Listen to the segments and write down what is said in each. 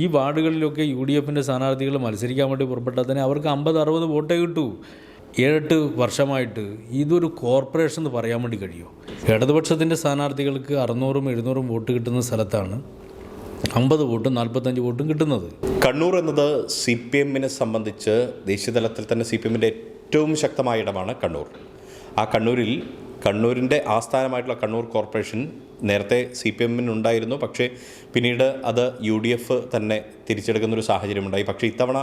ഈ വാർഡുകളിലൊക്കെ U D എഫിന്റെ സ്ഥാനാർത്ഥികൾ മത്സരിക്കാൻ വേണ്ടി പുറപ്പെട്ടാൽ തന്നെ അവർക്ക് അമ്പത് അറുപത് വോട്ടേ കിട്ടൂ. ഏഴെട്ട് വർഷമായിട്ട് ഇതൊരു കോർപ്പറേഷൻ എന്ന് പറയാൻ വേണ്ടി കഴിയുമോ ഇടതുപക്ഷത്തിന്റെ സ്ഥാനാർത്ഥികൾക്ക് അറുന്നൂറും എഴുന്നൂറും വോട്ട് കിട്ടുന്ന സ്ഥലത്താണ് അമ്പത് വോട്ടും നാൽപ്പത്തഞ്ച് വോട്ടും കിട്ടുന്നത്. കണ്ണൂർ എന്നത് സി പി എമ്മിനെ സംബന്ധിച്ച് ദേശീയതലത്തിൽ തന്നെ സി പി എമ്മിന്റെ ഏറ്റവും ശക്തമായ ഇടമാണ് കണ്ണൂർ. ആ കണ്ണൂരിൽ കണ്ണൂരിന്റെ ആസ്ഥാനമായിട്ടുള്ള കണ്ണൂർ കോർപ്പറേഷൻ നേരത്തെ സി പി എമ്മിനുണ്ടായിരുന്നു. പക്ഷേ പിന്നീട് അത് യു ഡി എഫ് തന്നെ തിരിച്ചെടുക്കുന്നൊരു സാഹചര്യമുണ്ടായി. പക്ഷേ ഇത്തവണ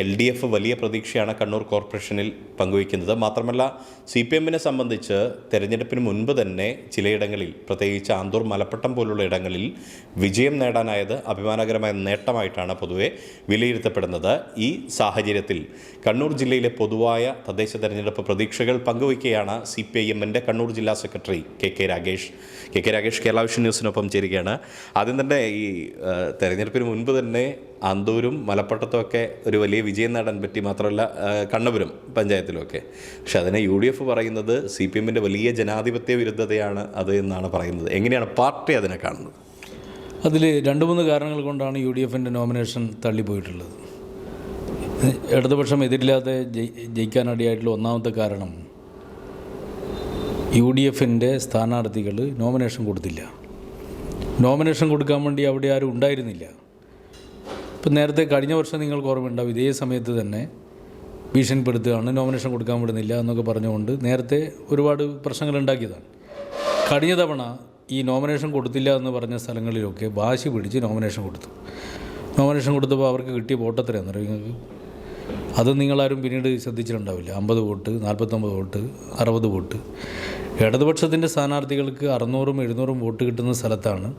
എൽ ഡി എഫ് വലിയ പ്രതീക്ഷയാണ് കണ്ണൂർ കോർപ്പറേഷനിൽ പങ്കുവയ്ക്കുന്നത്. മാത്രമല്ല സി പി എമ്മിനെ സംബന്ധിച്ച് തെരഞ്ഞെടുപ്പിന് മുൻപ് തന്നെ ചിലയിടങ്ങളിൽ പ്രത്യേകിച്ച് ആന്തൂർ മലപ്പട്ടം പോലുള്ള ഇടങ്ങളിൽ വിജയം നേടാനായത് അഭിമാനകരമായ നേട്ടമായിട്ടാണ് പൊതുവെ വിലയിരുത്തപ്പെടുന്നത്. ഈ സാഹചര്യത്തിൽ കണ്ണൂർ ജില്ലയിലെ പൊതുവായ തദ്ദേശ തെരഞ്ഞെടുപ്പ് പ്രതീക്ഷകൾ പങ്കുവയ്ക്കുകയാണ് സി പി ഐ എമ്മിന്റെ കണ്ണൂർ ജില്ലാ secretary K K Ragesh K K Ragesh Kerala Vision ന്യൂസിനൊപ്പം ചേരുകയാണ്. ആദ്യം തന്നെ ഈ തെരഞ്ഞെടുപ്പിന് മുൻപ് തന്നെ ആന്തൂരും മലപ്പട്ടത്തുമൊക്കെ ഒരു വലിയ വിജയം നേടാൻ പറ്റി മാത്രമല്ല കണ്ണപുരം പഞ്ചായത്തിലുമൊക്കെ പക്ഷെ അതിനെ യു ഡി എഫ് പറയുന്നത് സി പി എമ്മിന്റെ വലിയ ജനാധിപത്യ വിരുദ്ധതയാണ് അത് എന്നാണ് പറയുന്നത്. എങ്ങനെയാണ് പാർട്ടി അതിനെ കാണുന്നത്? അതിൽ രണ്ട് മൂന്ന് കാരണങ്ങൾ കൊണ്ടാണ് യു ഡി എഫിന്റെ നോമിനേഷൻ തള്ളിപ്പോയിട്ടുള്ളത്. ഇടതുപക്ഷം എതിരില്ലാതെ ജയി ജയിക്കാനിടയായിട്ടുള്ള ഒന്നാമത്തെ കാരണം യു ഡി എഫിന്റെ സ്ഥാനാർത്ഥികൾ നോമിനേഷൻ കൊടുത്തില്ല. നോമിനേഷൻ കൊടുക്കാൻ വേണ്ടി അവിടെ ആരും ഉണ്ടായിരുന്നില്ല. ഇപ്പം നേരത്തെ കഴിഞ്ഞ വർഷം നിങ്ങൾക്ക് ഓർമ്മയുണ്ടാവും ഇതേ സമയത്ത് തന്നെ ഭീഷണിപ്പെടുത്തുകയാണ് നോമിനേഷൻ കൊടുക്കാൻ വിടുന്നില്ല എന്നൊക്കെ പറഞ്ഞുകൊണ്ട് നേരത്തെ ഒരുപാട് പ്രശ്നങ്ങൾ ഉണ്ടാക്കിയതാണ്. കഴിഞ്ഞ തവണ ഈ നോമിനേഷൻ കൊടുത്തില്ല എന്ന് പറഞ്ഞ സ്ഥലങ്ങളിലൊക്കെ വാശി പിടിച്ച് നോമിനേഷൻ കൊടുത്തു. നോമിനേഷൻ കൊടുത്തപ്പോൾ അവർക്ക് കിട്ടിയ വോട്ട് അറിയാം നിങ്ങൾക്ക്? അത് നിങ്ങളാരും പിന്നീട് ശ്രദ്ധിച്ചിട്ടുണ്ടാവില്ല. അമ്പത് വോട്ട് നാൽപ്പത്തൊമ്പത് വോട്ട് അറുപത് വോട്ട്. ഇടതുപക്ഷത്തിന്റെ സ്ഥാനാർത്ഥികൾക്ക് അറുന്നൂറും എഴുന്നൂറും വോട്ട് കിട്ടുന്ന സ്ഥലത്താണ്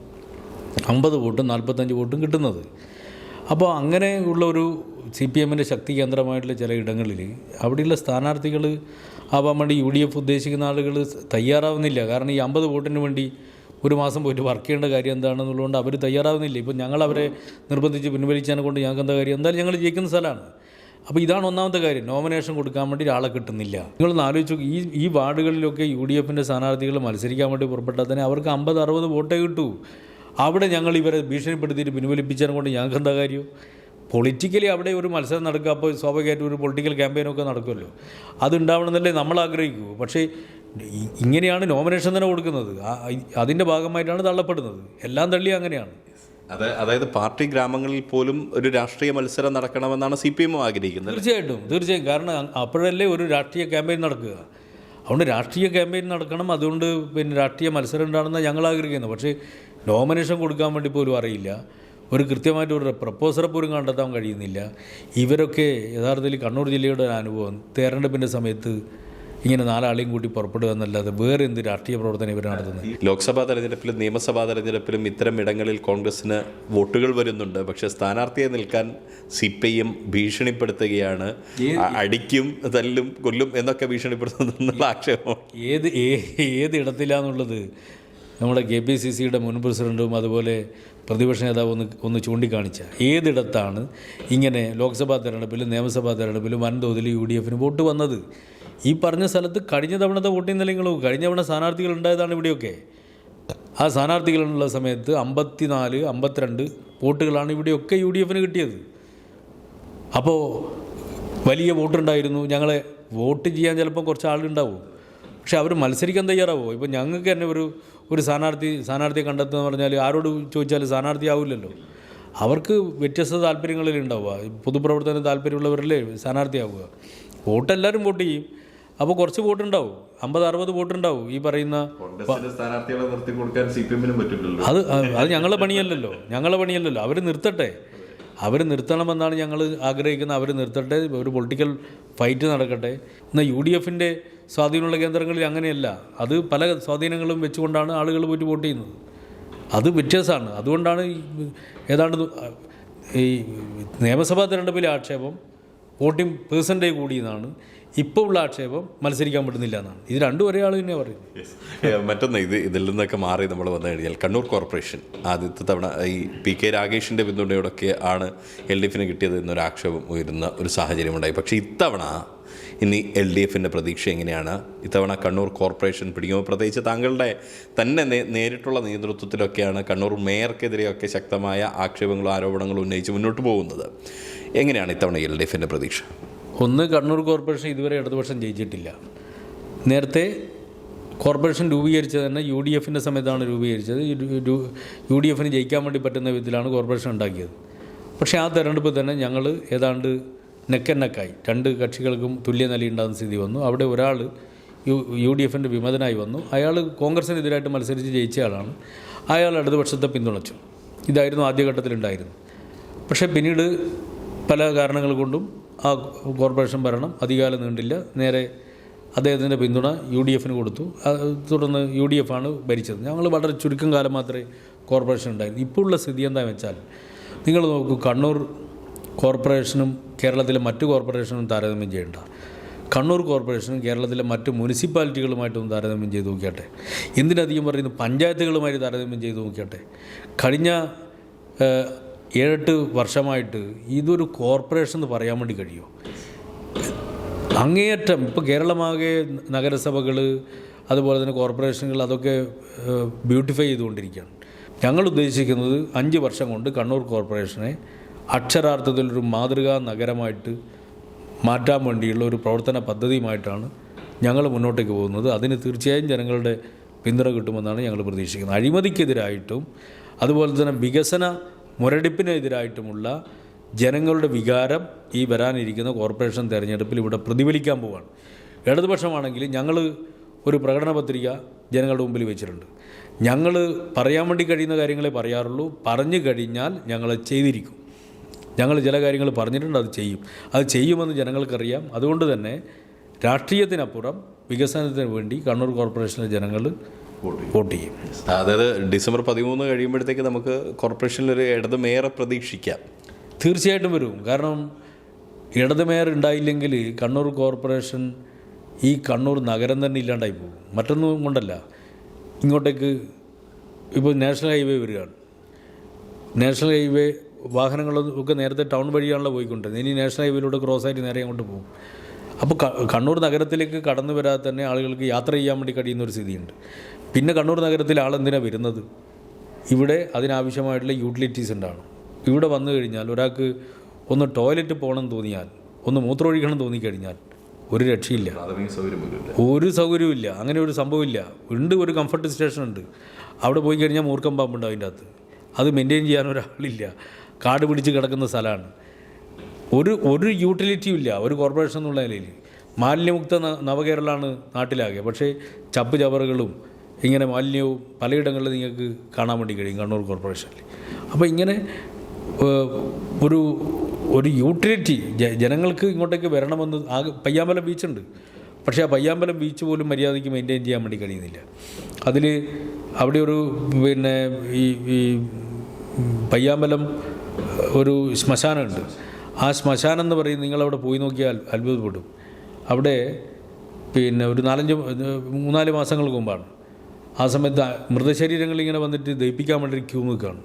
അമ്പത് വോട്ടും നാൽപ്പത്തഞ്ച് വോട്ടും കിട്ടുന്നത്. അപ്പോൾ അങ്ങനെ ഉള്ള ഒരു സി പി എമ്മിന്റെ ശക്തി കേന്ദ്രമായിട്ടുള്ള ചില ഇടങ്ങളിൽ അവിടെയുള്ള സ്ഥാനാർത്ഥികൾ ആവാൻ വേണ്ടി യു ഡി എഫ് ഉദ്ദേശിക്കുന്ന ആളുകൾ തയ്യാറാവുന്നില്ല. കാരണം ഈ അമ്പത് വോട്ടിന് വേണ്ടി ഒരു മാസം പോയിട്ട് വർക്ക് ചെയ്യേണ്ട കാര്യം എന്താണെന്നുള്ളതുകൊണ്ട് അവർ തയ്യാറാവുന്നില്ല. ഇപ്പം ഞങ്ങൾ അവരെ നിർബന്ധിച്ച് പിൻവലിച്ചതിനെ കൊണ്ട് ഞങ്ങൾക്ക് എന്താ കാര്യം? എന്തായാലും ഞങ്ങൾ ജയിക്കുന്ന സ്ഥലമാണ്. അപ്പോൾ ഇതാണ് ഒന്നാമത്തെ കാര്യം. നോമിനേഷൻ കൊടുക്കാൻ വേണ്ടി ഒരാളെ കിട്ടുന്നില്ല. നിങ്ങളൊന്ന് ആലോചിച്ചു ഈ ഈ വാർഡുകളിലൊക്കെ യു ഡി എഫിന്റെ സ്ഥാനാർത്ഥികൾ മത്സരിക്കാൻ വേണ്ടി പുറപ്പെട്ടാൽ തന്നെ അവർക്ക് അമ്പത് അറുപത് വോട്ടേ കിട്ടൂ. അവിടെ ഞങ്ങൾ ഇവരെ ഭീഷണിപ്പെടുത്തിയിട്ട് പിൻവലിപ്പിച്ചതിനെ കൊണ്ട് ഞങ്ങൾക്ക് എന്താ കാര്യം? പൊളിറ്റിക്കലി അവിടെ ഒരു മത്സരം നടക്കുക അപ്പോൾ സ്വാഭാവികമായിട്ടും ഒരു പൊളിറ്റിക്കൽ ക്യാമ്പയിനൊക്കെ നടക്കുമല്ലോ. അതുണ്ടാവണമെന്നല്ലേ നമ്മൾ ആഗ്രഹിക്കൂ. പക്ഷേ ഇങ്ങനെയാണ് നോമിനേഷൻ തന്നെ കൊടുക്കുന്നത്. അതിന്റെ ഭാഗമായിട്ടാണ് തള്ളപ്പെടുന്നത്. എല്ലാം തള്ളി അങ്ങനെയാണ്. അതെ അതായത് പാർട്ടി ഗ്രാമങ്ങളിൽ പോലും ഒരു രാഷ്ട്രീയ മത്സരം നടക്കണമെന്നാണ് സി പി എമ്മും ആഗ്രഹിക്കുന്നത്. തീർച്ചയായിട്ടും തീർച്ചയായും. കാരണം അപ്പോഴല്ലേ ഒരു രാഷ്ട്രീയ ക്യാമ്പയിൻ നടക്കുക. അതുകൊണ്ട് രാഷ്ട്രീയ ക്യാമ്പയിൻ നടക്കണം. അതുകൊണ്ട് പിന്നെ രാഷ്ട്രീയ മത്സരം ഉണ്ടാണെന്ന് ഞങ്ങൾ ആഗ്രഹിക്കുന്നത്. പക്ഷേ നോമിനേഷൻ കൊടുക്കാൻ വേണ്ടി പോലും അറിയില്ല. ഒരു കൃത്യമായിട്ട് ഒരു പ്രപ്പോസറെ പോലും കണ്ടെത്താൻ കഴിയുന്നില്ല. ഇവരൊക്കെ യഥാർത്ഥത്തിൽ കണ്ണൂർ ജില്ലയുടെ ഒരു അനുഭവം. തെരഞ്ഞെടുപ്പിന്റെ സമയത്ത് ഇങ്ങനെ നാലാളെയും കൂട്ടി പുറപ്പെടുക എന്നല്ലാതെ വേറെ എന്ത് രാഷ്ട്രീയ പ്രവർത്തനം ഇവർ നടത്തുന്നത്? ലോക്സഭാ തെരഞ്ഞെടുപ്പിലും നിയമസഭാ തെരഞ്ഞെടുപ്പിലും ഇത്തരം ഇടങ്ങളിൽ കോൺഗ്രസ്സിന് വോട്ടുകൾ വരുന്നുണ്ട്. പക്ഷെ സ്ഥാനാർത്ഥിയെ നിൽക്കാൻ സി പി എം ഭീഷണിപ്പെടുത്തുകയാണ് അടിക്കും തല്ലും കൊല്ലും എന്നൊക്കെ ഭീഷണിപ്പെടുത്തുന്നുള്ള ആക്ഷേപം ഏത് ഏത് ഇടത്തിലാന്നുള്ളത് നമ്മുടെ കെ പി സി സിയുടെ മുൻ പ്രസിഡന്റും അതുപോലെ പ്രതിപക്ഷ നേതാവ് ഒന്ന് ഒന്ന് ചൂണ്ടിക്കാണിച്ച ഏതിടത്താണ് ഇങ്ങനെ ലോക്സഭാ തെരഞ്ഞെടുപ്പിലും നിയമസഭാ തെരഞ്ഞെടുപ്പിലും വൻതോതിൽ യു ഡി എഫിന് വോട്ട് വന്നത്? ഈ പറഞ്ഞ സ്ഥലത്ത് കഴിഞ്ഞ തവണത്തെ വോട്ടിംഗ് നിലങ്ങളും കഴിഞ്ഞ തവണ സ്ഥാനാർത്ഥികൾ ഉണ്ടായതാണ് ഇവിടെയൊക്കെ. ആ സ്ഥാനാർത്ഥികളുള്ള സമയത്ത് അമ്പത്തിനാല് അമ്പത്തിരണ്ട് വോട്ടുകളാണ് ഇവിടെയൊക്കെ യു ഡി എഫിന് കിട്ടിയത്. അപ്പോൾ വലിയ വോട്ടുണ്ടായിരുന്നു. ഞങ്ങളെ വോട്ട് ചെയ്യാൻ ചിലപ്പോൾ കുറച്ച് ആളുണ്ടാവും. പക്ഷെ അവർ മത്സരിക്കാൻ തയ്യാറാവോ? ഇപ്പോൾ ഞങ്ങൾക്ക് തന്നെ ഒരു ഒരു സ്ഥാനാർത്ഥി സ്ഥാനാർത്ഥിയെ കണ്ടെത്തുക എന്ന് പറഞ്ഞാൽ ആരോട് ചോദിച്ചാൽ സ്ഥാനാർത്ഥി ആവില്ലല്ലോ. അവർക്ക് വ്യത്യസ്ത താല്പര്യങ്ങളിൽ ഉണ്ടാവുക. പൊതുപ്രവർത്തന താല്പര്യമുള്ളവരല്ലേ സ്ഥാനാർത്ഥിയാവുക വോട്ട് എല്ലാവരും വോട്ട് ചെയ്യും. അപ്പോൾ കുറച്ച് വോട്ട് ഉണ്ടാവും അമ്പത് അറുപത് വോട്ട് ഉണ്ടാവും ഈ പറയുന്ന അത് അത് ഞങ്ങളെ പണിയല്ലല്ലോ. ഞങ്ങളെ പണിയല്ലല്ലോ. അവർ നിർത്തട്ടെ. അവർ നിർത്തണമെന്നാണ് ഞങ്ങൾ ആഗ്രഹിക്കുന്നത്. അവർ നിർത്തട്ടെ. ഒരു പൊളിറ്റിക്കൽ ഫൈറ്റ് നടക്കട്ടെ. എന്നാൽ യു ഡി എഫിന്റെ സ്വാധീനമുള്ള കേന്ദ്രങ്ങളിൽ അങ്ങനെയല്ല. അത് പല സ്വാധീനങ്ങളും വെച്ചുകൊണ്ടാണ് ആളുകൾ പോയിട്ട് വോട്ട് ചെയ്യുന്നത്. അത് വ്യത്യാസമാണ്. അതുകൊണ്ടാണ് ഏതാണ്ട് ഈ നിയമസഭാ തിരഞ്ഞെടുപ്പിലെ ആക്ഷേപം വോട്ടിംഗ് പേഴ്സന്റേജ് കൂടിയെന്നാണ് ഇപ്പോൾ ഉള്ള ആക്ഷേപം മത്സരിക്കാൻ പറ്റുന്നില്ല എന്നാണ്. ഇത് രണ്ടും ഒരേ ആൾ തന്നെ പറയുന്നത്. മറ്റൊന്ന് ഇത് ഇതിൽ നിന്നൊക്കെ മാറി നമ്മൾ വന്നു കഴിഞ്ഞാൽ കണ്ണൂർ കോർപ്പറേഷൻ ആദ്യത്തെ തവണ ഈ പി കെ രാഗേഷിന്റെ പിന്തുണയോടൊക്കെ ആണ് എൽ ഡി എഫിന് കിട്ടിയത് എന്നൊരു ആക്ഷേപം ഉയരുന്ന ഒരു സാഹചര്യമുണ്ടായി പക്ഷേ ഇത്തവണ ഇനി എൽ ഡി എഫിന്റെ പ്രതീക്ഷ എങ്ങനെയാണ്? ഇത്തവണ കണ്ണൂർ കോർപ്പറേഷൻ പിടിക്കുമ്പോൾ പ്രത്യേകിച്ച് താങ്കളുടെ തന്നെ നേരിട്ടുള്ള നേതൃത്വത്തിലൊക്കെയാണ് കണ്ണൂർ മേയർക്കെതിരെയൊക്കെ ശക്തമായ ആക്ഷേപങ്ങളും ആരോപണങ്ങളും ഉന്നയിച്ച് മുന്നോട്ട് പോകുന്നത്. എങ്ങനെയാണ് ഇത്തവണ എൽ ഡി എഫിന്റെ പ്രതീക്ഷ? ഒന്ന് കണ്ണൂർ കോർപ്പറേഷൻ ഇതുവരെ ഇടതുപക്ഷം ജയിച്ചിട്ടില്ല. നേരത്തെ കോർപ്പറേഷൻ രൂപീകരിച്ചത് തന്നെ യു ഡി എഫിന്റെ സമയത്താണ് രൂപീകരിച്ചത്. യു ഡി എഫിന് ജയിക്കാൻ വേണ്ടി പറ്റുന്ന വിധത്തിലാണ് കോർപ്പറേഷൻ ഉണ്ടാക്കിയത്. പക്ഷേ ആ തെരഞ്ഞെടുപ്പ് തന്നെ ഞങ്ങൾ ഏതാണ്ട് നെക്ക് നെക്കായി രണ്ട് കക്ഷികൾക്കും തുല്യ നില ഉണ്ടാകുന്ന സ്ഥിതി വന്നു. അവിടെ ഒരാൾ യു യു ഡി എഫിന്റെ വിമതനായി വന്നു. അയാൾ കോൺഗ്രസിനെതിരായിട്ട് മത്സരിച്ച് ജയിച്ച ആളാണ്. അയാൾ ഇടതുപക്ഷത്തെ പിന്തുണച്ചു. ഇതായിരുന്നു ആദ്യഘട്ടത്തിലുണ്ടായിരുന്നത്. പക്ഷേ പിന്നീട് പല കാരണങ്ങൾ കൊണ്ടും ആ കോർപ്പറേഷൻ ഭരണം അധികാലം നീണ്ടില്ല. നേരെ അദ്ദേഹത്തിന്റെ പിന്തുണ യു ഡി എഫിന് കൊടുത്തു തുടർന്ന് യു ഡി എഫാണ് ഭരിച്ചത്. ഞങ്ങൾ വളരെ ചുരുക്കം കാലം മാത്രമേ കോർപ്പറേഷൻ ഉണ്ടായിരുന്നു. ഇപ്പോൾ ഉള്ള സ്ഥിതി എന്താണെന്ന് വെച്ചാൽ നിങ്ങൾ നോക്കൂ കണ്ണൂർ കോർപ്പറേഷനും കേരളത്തിലെ മറ്റ് കോർപ്പറേഷനും താരതമ്യം ചെയ്യേണ്ട. കണ്ണൂർ കോർപ്പറേഷനും കേരളത്തിലെ മറ്റ് മുനിസിപ്പാലിറ്റികളുമായിട്ടും താരതമ്യം ചെയ്ത് നോക്കിയാട്ടെ. എന്തിനധികം പറയുന്നു പഞ്ചായത്തുകളുമായി താരതമ്യം ചെയ്ത് നോക്കിയാട്ടെ. കഴിഞ്ഞ ഏഴെട്ട് വർഷമായിട്ട് ഇതൊരു കോർപ്പറേഷൻ എന്ന് പറയാൻ വേണ്ടി കഴിയുമോ അങ്ങേയറ്റം ഇപ്പോൾ കേരളമാകെ നഗരസഭകൾ അതുപോലെ തന്നെ കോർപ്പറേഷനുകൾ അതൊക്കെ ബ്യൂട്ടിഫൈ ചെയ്തുകൊണ്ടിരിക്കുകയാണ്. ഞങ്ങൾ ഉദ്ദേശിക്കുന്നത് അഞ്ച് വർഷം കൊണ്ട് കണ്ണൂർ കോർപ്പറേഷനെ അക്ഷരാർത്ഥത്തിലൊരു മാതൃകാ നഗരമായിട്ട് മാറ്റാൻ വേണ്ടിയുള്ള ഒരു പ്രവർത്തന പദ്ധതിയുമായിട്ടാണ് ഞങ്ങൾ മുന്നോട്ടേക്ക് പോകുന്നത്. അതിന് തീർച്ചയായും ജനങ്ങളുടെ പിന്തുണ കിട്ടുമെന്നാണ് ഞങ്ങൾ പ്രതീക്ഷിക്കുന്നത്. അഴിമതിക്കെതിരായിട്ടും അതുപോലെ തന്നെ വികസന മുരടിപ്പിനെതിരായിട്ടുമുള്ള ജനങ്ങളുടെ വികാരം ഈ വരാനിരിക്കുന്ന കോർപ്പറേഷൻ തെരഞ്ഞെടുപ്പിൽ ഇവിടെ പ്രതിഫലിക്കാൻ പോവുകയാണ് ഇടതുപക്ഷമാണെങ്കിൽ ഞങ്ങൾ ഒരു പ്രകടന പത്രിക ജനങ്ങളുടെ മുമ്പിൽ വെച്ചിട്ടുണ്ട്. ഞങ്ങൾ പറയാൻ വേണ്ടി കഴിയുന്ന കാര്യങ്ങളെ പറയാറുള്ളൂ. പറഞ്ഞു കഴിഞ്ഞാൽ ഞങ്ങൾ ചെയ്തിരിക്കും. ഞങ്ങൾ ചില കാര്യങ്ങൾ പറഞ്ഞിട്ടുണ്ട് അത് ചെയ്യും. അത് ചെയ്യുമെന്ന് ജനങ്ങൾക്കറിയാം. അതുകൊണ്ട് തന്നെ രാഷ്ട്രീയത്തിനപ്പുറം വികസനത്തിന് വേണ്ടി കണ്ണൂർ കോർപ്പറേഷനിലെ ജനങ്ങൾ വോട്ട് ചെയ്യും. അതായത് ഡിസംബർ പതിമൂന്ന് കഴിയുമ്പോഴത്തേക്ക് നമുക്ക് കോർപ്പറേഷനിൽ ഒരു ഇടത് മേയറെ പ്രതീക്ഷിക്കാം. തീർച്ചയായിട്ടും വരും. കാരണം ഇടത് മേയർ ഉണ്ടായില്ലെങ്കിൽ കണ്ണൂർ കോർപ്പറേഷൻ ഈ കണ്ണൂർ നഗരം തന്നെ ഇല്ലാണ്ടായി പോകും. മറ്റൊന്നും കൊണ്ടല്ല. ഇങ്ങോട്ടേക്ക് ഇപ്പോൾ നാഷണൽ ഹൈവേ വരികയാണ്. നാഷണൽ ഹൈവേ വാഹനങ്ങളൊക്കെ നേരത്തെ ടൗൺ വഴിയാണല്ലോ പോയിക്കൊണ്ടിരുന്നത്. ഇനി നാഷണൽ ഹൈവേയിലൂടെ ക്രോസ് ആയിട്ട് നേരെ അങ്ങോട്ട് പോകും. അപ്പോൾ കണ്ണൂർ നഗരത്തിലേക്ക് കടന്നു വരാതെ തന്നെ ആളുകൾക്ക് യാത്ര ചെയ്യാൻ വേണ്ടി കഴിയുന്ന ഒരു സ്ഥിതിയുണ്ട്. പിന്നെ കണ്ണൂർ നഗരത്തിൽ ആളെന്തിനാണ് വരുന്നത്? ഇവിടെ അതിനാവശ്യമായിട്ടുള്ള യൂട്ടിലിറ്റീസ് ഉണ്ടാണ് ഇവിടെ വന്നു കഴിഞ്ഞാൽ ഒരാൾക്ക് ഒന്ന് ടോയ്ലറ്റ് പോകണം തോന്നിയാൽ ഒന്ന് മൂത്രമൊഴിക്കണം തോന്നിക്കഴിഞ്ഞാൽ ഒരു രക്ഷയില്ല. ഒരു സൗകര്യമില്ല അങ്ങനെ ഒരു സംഭവമില്ല ഉണ്ട് ഒരു കംഫർട്ട് സ്റ്റേഷൻ ഉണ്ട്. അവിടെ പോയി കഴിഞ്ഞാൽ മൂർക്കം പാമ്പുണ്ട് അതിന്റെ അകത്ത്. അത് മെയിന്റെയിൻ ചെയ്യാൻ ഒരാളില്ല. കാട് പിടിച്ച് കിടക്കുന്ന സ്ഥലമാണ്. ഒരു ഒരു യൂട്ടിലിറ്റിയും ഇല്ല. ഒരു കോർപ്പറേഷൻ എന്നുള്ള നിലയിൽ. മാലിന്യമുക്ത നവകേരളമാണ് നാട്ടിലാകെ. പക്ഷേ ചപ്പ് ചവറുകളും ഇങ്ങനെ മാലിന്യവും പലയിടങ്ങളിലും നിങ്ങൾക്ക് കാണാൻ വേണ്ടി കഴിയും കണ്ണൂർ കോർപ്പറേഷനിൽ അപ്പോൾ ഇങ്ങനെ ഒരു ഒരു യൂട്ടിലിറ്റി ജനങ്ങൾക്ക് ഇങ്ങോട്ടേക്ക് വരണമെന്ന് ആകെ പയ്യാമ്പലം ബീച്ചുണ്ട് പക്ഷേ ആ പയ്യാമ്പലം ബീച്ച് പോലും മര്യാദയ്ക്ക് മെയിന്റെയിൻ ചെയ്യാൻ വേണ്ടി കഴിയുന്നില്ല. അതിൽ അവിടെ ഒരു പിന്നെ ഈ ഈ പയ്യാമ്പലം ഒരു ശ്മശാനമുണ്ട് ആ ശ്മശാനം എന്ന് പറയുന്നത് നിങ്ങളവിടെ പോയി നോക്കിയാൽ അത്ഭുതപ്പെടും. അവിടെ പിന്നെ ഒരു നാലഞ്ച് മൂന്നാൽ മാസങ്ങൾക്ക് മുമ്പാണ്. ആ സമയത്ത് മൃതശരീരങ്ങൾ ഇങ്ങനെ വന്നിട്ട് ദഹിപ്പിക്കാൻ വേണ്ടി ക്യൂ നിൽക്കുകയാണ്.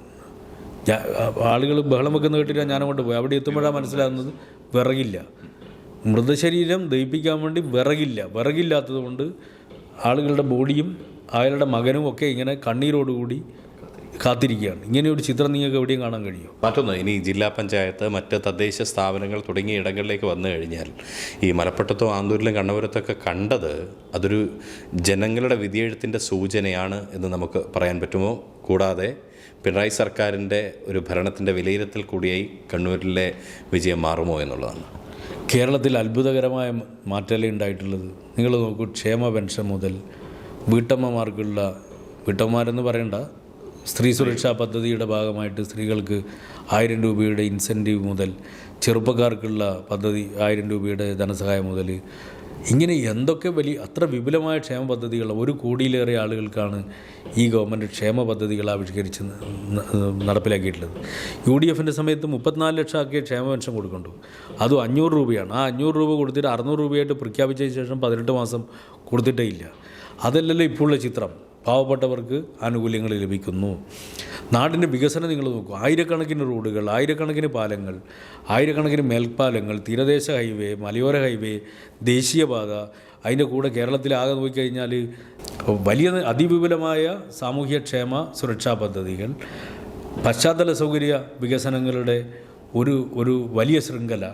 ഞാൻ ആളുകൾ ബഹളം വെക്കുന്ന കേട്ടിട്ട് ഞാൻ അങ്ങോട്ട് പോയി. അവിടെ എത്തുമ്പോഴാണ് മനസ്സിലാകുന്നത് വിറകില്ല. മൃതശരീരം ദഹിപ്പിക്കാൻ വേണ്ടി വിറകില്ല. വിറകില്ലാത്തത് കൊണ്ട് ആളുകളുടെ ബോഡിയും അയാളുടെ മകനും ഒക്കെ ഇങ്ങനെ കണ്ണീരോടുകൂടി കാത്തിരിക്കുകയാണ്. ഇങ്ങനെയൊരു ചിത്രം നിങ്ങൾക്ക് എവിടെയും കാണാൻ കഴിയും മറ്റൊന്ന് ഇനി ജില്ലാ പഞ്ചായത്ത് മറ്റ് തദ്ദേശ സ്ഥാപനങ്ങൾ തുടങ്ങിയ ഇടങ്ങളിലേക്ക് വന്നു കഴിഞ്ഞാൽ ഈ മലപ്പട്ടത്തും ആന്തൂരിലും കണ്ണപുരത്തൊക്കെ കണ്ടത് അതൊരു ജനങ്ങളുടെ വിധിയെഴുത്തിന്റെ സൂചനയാണ് എന്ന് നമുക്ക് പറയാൻ പറ്റുമോ? കൂടാതെ പിണറായി സർക്കാരിന്റെ ഒരു ഭരണത്തിന്റെ വിലയിരുത്തൽ കൂടിയായി കണ്ണൂരിലെ വിജയം മാറുമോ എന്നുള്ളതാണ്. കേരളത്തിൽ അത്ഭുതകരമായ മാറ്റമല്ലേ ഉണ്ടായിട്ടുള്ളത്? നിങ്ങൾ നോക്കൂ ക്ഷേമ പെൻഷൻ മുതൽ വീട്ടമ്മമാർക്കുള്ള വീട്ടമ്മമാരെന്ന് പറയണ്ട സ്ത്രീ സുരക്ഷാ പദ്ധതിയുടെ ഭാഗമായിട്ട് സ്ത്രീകൾക്ക് ആയിരം രൂപയുടെ ഇൻസെന്റീവ് മുതൽ ചെറുപ്പക്കാർക്കുള്ള പദ്ധതി ആയിരം രൂപയുടെ ധനസഹായം മുതൽ ഇങ്ങനെ എന്തൊക്കെ വലിയ അത്ര വിപുലമായ ക്ഷേമ പദ്ധതികൾ ഒരു കോടിയിലേറെ ആളുകൾക്കാണ് ഈ ഗവൺമെന്റ് ക്ഷേമ പദ്ധതികൾ ആവിഷ്കരിച്ച് നടപ്പിലാക്കിയിട്ടുള്ളത്. യു ഡി എഫിന്റെ സമയത്ത് മുപ്പത്തിനാല് ലക്ഷം ആക്കിയ ക്ഷേമ പെൻഷൻ കൊടുക്കുന്നുണ്ട്. അതും അഞ്ഞൂറ് രൂപയാണ്. ആ അഞ്ഞൂറ് രൂപ കൊടുത്തിട്ട് അറുന്നൂറ് രൂപയായിട്ട് പ്രഖ്യാപിച്ചതിന് ശേഷം പതിനെട്ട് മാസം കൊടുത്തിട്ടേ ഇല്ല. അതല്ലല്ലോ ഇപ്പോഴുള്ള ചിത്രം. പാവപ്പെട്ടവർക്ക് ആനുകൂല്യങ്ങൾ ലഭിക്കുന്നു. നാടിന്റെ വികസനം നിങ്ങൾ നോക്കൂ. ആയിരക്കണക്കിന് റോഡുകൾ ആയിരക്കണക്കിന് പാലങ്ങൾ ആയിരക്കണക്കിന് മേൽപ്പാലങ്ങൾ തീരദേശ ഹൈവേ മലയോര ഹൈവേ ദേശീയപാത അതിന്റെ കൂടെ കേരളത്തിലാകെ നോക്കിക്കഴിഞ്ഞാൽ വലിയ അതിവിപുലമായ സാമൂഹ്യക്ഷേമ സുരക്ഷാ പദ്ധതികൾ പശ്ചാത്തല സൗകര്യ വികസനങ്ങളുടെ ഒരു ഒരു വലിയ ശൃംഖല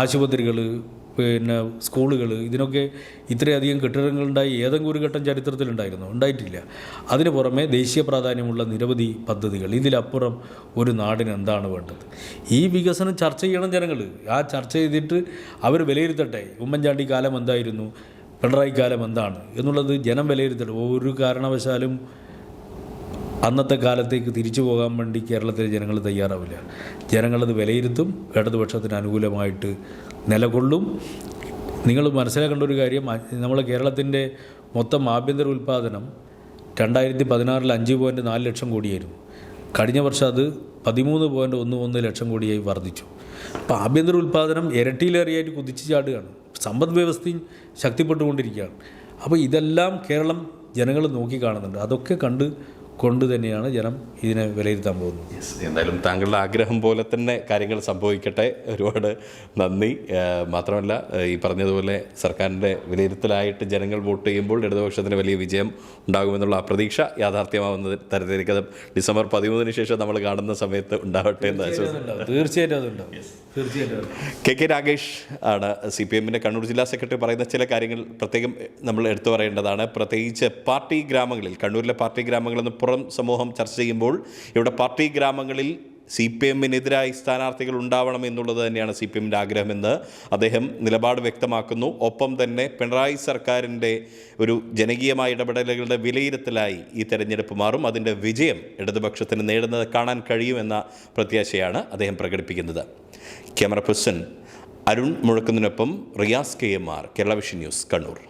ആശുപത്രികൾ പിന്നെ സ്കൂളുകൾ ഇതിനൊക്കെ ഇത്രയധികം കെട്ടിടങ്ങളുണ്ടായി ഏതെങ്കിലും ഒരു ഘട്ടം ചരിത്രത്തിലുണ്ടായിരുന്നു? ഉണ്ടായിട്ടില്ല. അതിന് പുറമെ ദേശീയ പ്രാധാന്യമുള്ള നിരവധി പദ്ധതികൾ. ഇതിലപ്പുറം ഒരു നാടിന് എന്താണ് വേണ്ടത്? ഈ വികസനം ചർച്ച ചെയ്യണം ജനങ്ങൾ ആ ചർച്ച ചെയ്തിട്ട് അവർ വിലയിരുത്തട്ടെ. ഉമ്മൻചാണ്ടി കാലം എന്തായിരുന്നു? പിണറായി കാലം എന്താണ്? എന്നുള്ളത് ജനം വിലയിരുത്തട്ടെ. ഒരു കാരണവശാലും അന്നത്തെ കാലത്തേക്ക് തിരിച്ചു പോകാൻ വേണ്ടി കേരളത്തിലെ ജനങ്ങൾ തയ്യാറാവില്ല. ജനങ്ങളത് വിലയിരുത്തും ഇടതുപക്ഷത്തിന് അനുകൂലമായിട്ട് നിലകൊള്ളും. നിങ്ങൾ മനസ്സിലാക്കേണ്ട ഒരു കാര്യം നമ്മൾ കേരളത്തിന്റെ മൊത്തം ആഭ്യന്തര ഉൽപ്പാദനം രണ്ടായിരത്തി പതിനാറിൽ അഞ്ച് പോയിന്റ് നാല് ലക്ഷം കോടിയായിരുന്നു. കഴിഞ്ഞ വർഷം അത് പതിമൂന്ന് പോയിന്റ് ഒന്ന് ഒന്ന് ലക്ഷം കോടിയായി വർദ്ധിച്ചു. അപ്പോൾ ആഭ്യന്തര ഉൽപ്പാദനം ഇരട്ടിയിലേറിയായിട്ട് കുതിച്ചു ചാടുകയാണ്. സമ്പദ് വ്യവസ്ഥയും ശക്തിപ്പെട്ടുകൊണ്ടിരിക്കുകയാണ്. അപ്പോൾ ഇതെല്ലാം കേരളം ജനങ്ങൾ നോക്കി കാണുന്നുണ്ട് അതൊക്കെ കണ്ട് കൊണ്ട് തന്നെയാണ് ജനം ഇതിനെ വിലയിരുത്താൻ പോകുന്നത്. എന്തായാലും താങ്കളുടെ ആഗ്രഹം പോലെ തന്നെ കാര്യങ്ങൾ സംഭവിക്കട്ടെ. ഒരുപാട് നന്ദി. മാത്രമല്ല ഈ പറഞ്ഞതുപോലെ സർക്കാരിന്റെ വിലയിരുത്തലായിട്ട് ജനങ്ങൾ വോട്ട് ചെയ്യുമ്പോൾ ഇടതുപക്ഷത്തിന് വലിയ വിജയം ഉണ്ടാകുമെന്നുള്ള അപ്രതീക്ഷ പ്രതീക്ഷ യാഥാർത്ഥ്യമാവുന്ന തരത്തിലേക്ക് അത് ഡിസംബർ പതിമൂന്നിന് ശേഷം നമ്മൾ കാണുന്ന സമയത്ത് ഉണ്ടാവട്ടെ എന്ന് തീർച്ചയായിട്ടും അതുണ്ടാവും. തീർച്ചയായിട്ടും. കെ കെ രാഗേഷ് ആണ് സി പി എമ്മിന്റെ കണ്ണൂർ ജില്ലാ സെക്രട്ടറി പറയുന്ന ചില കാര്യങ്ങൾ പ്രത്യേകം നമ്മൾ എടുത്തു പറയേണ്ടതാണ്. പ്രത്യേകിച്ച് പാർട്ടി ഗ്രാമങ്ങളിൽ കണ്ണൂരിലെ പാർട്ടി ഗ്രാമങ്ങളെന്ന് പുറം സമൂഹം ചർച്ച ചെയ്യുമ്പോൾ ഇവിടെ പാർട്ടി ഗ്രാമങ്ങളിൽ സി പി എമ്മിനെതിരായി സ്ഥാനാർത്ഥികൾ ഉണ്ടാവണം എന്നുള്ളത് തന്നെയാണ് സി പി എമ്മിന്റെ ആഗ്രഹമെന്ന് അദ്ദേഹം നിലപാട് വ്യക്തമാക്കുന്നു. ഒപ്പം തന്നെ പിണറായി സർക്കാരിന്റെ ഒരു ജനകീയമായ ഇടപെടലുകളുടെ വിലയിരുത്തലായി ഈ തെരഞ്ഞെടുപ്പ് മാറും. അതിന്റെ വിജയം ഇടതുപക്ഷത്തിന് നേടുന്നത് കാണാൻ കഴിയുമെന്ന പ്രത്യാശയാണ് അദ്ദേഹം പ്രകടിപ്പിക്കുന്നത്. Camera person Arun മുഴക്കുന്നതിനൊപ്പം Riyas K M R Kerala Vision News Kannur.